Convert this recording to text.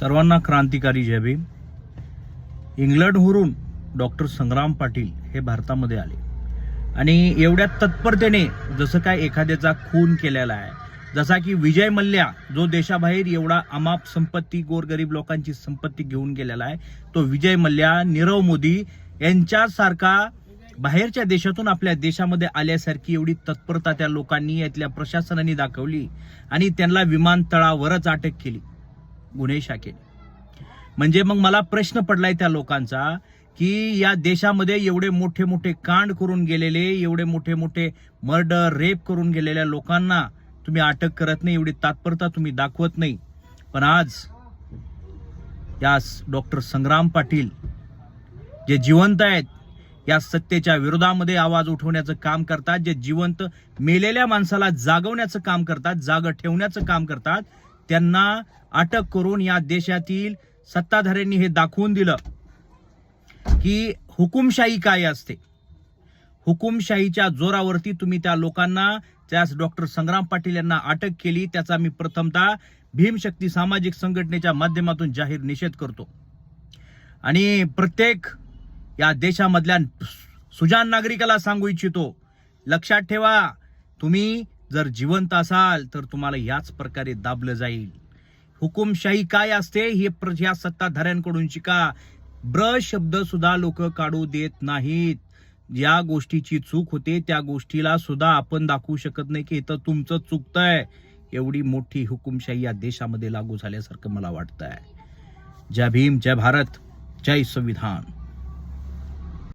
सर्वांना क्रांतिकारी जय भीम. इंग्लंडवरून डॉक्टर संग्राम पाटील हे भारतामध्ये आले. आणि एवढ्या तत्परतेने जसं काय एखाद्याचा खून केलेला आहे जसा की विजय मल्ल्या जो देशाबाहेर एवढा अमाप संपत्ती गोरगरीब लोकांची संपत्ती घेऊन गेलेला आहे तो विजय मल्ल्या नीरव मोदी यांच्यासारखा बाहेरच्या देशातून आपल्या देशामध्ये आल्यासारखी एवढी तत्परता त्या लोकांनी यातल्या प्रशासनाने दाखवली आणि त्यांना विमानतळावरच अटक केली. गुन्हे शाखेने. म्हणजे मग मला प्रश्न पडलाय त्या लोकांचा की या देशामध्ये एवढे मोठे मोठे कांड करून गेलेले एवढे मोठे मोठे मर्डर रेप करून गेलेल्या लोकांना तुम्ही अटक करत नाही एवढी तात्परता तुम्ही दाखवत नाही. पण आज या डॉक्टर संग्राम पाटील जे जिवंत आहेत या सत्तेच्या विरोधामध्ये आवाज उठवण्याचं काम करतात जे जिवंत मेलेल्या माणसाला जागवण्याचं काम करतात जाग ठेवण्याचं काम करतात त्यांना अटक करून या देशातील सत्ताधाऱ्यांनी हे दाखवून दिलं की हुकुमशाही काय असते. हुकुमशाहीच्या जोरावरती तुम्ही त्या लोकांना त्यास डॉक्टर संग्राम पाटील यांना अटक केली त्याचा मी प्रथमतः भीमशक्ती सामाजिक संघटनेच्या माध्यमातून जाहीर निषेध करतो. आणि प्रत्येक या देशामधल्या सुजान नागरिकाला सांगू इच्छितो लक्षात ठेवा तुम्ही जर जिवंत असाल तर तुम्हाला याच प्रकारे दाबलं जाईल. हुकुमशाही काय असते? हे प्रजा सत्ताधाऱ्यांकडून शिका. ब्र शब्द सुद्धा लोक काढू देत नाहीत. या गोष्टीची चूक होते त्या गोष्टीला सुद्धा आपण दाखवू शकत नाही की इथं तुमचं चुकतंय एवढी मोठी हुकुमशाही या देशामध्ये लागू झाल्यासारखं मला वाटतंय. जय भीम जय भारत जय संविधान.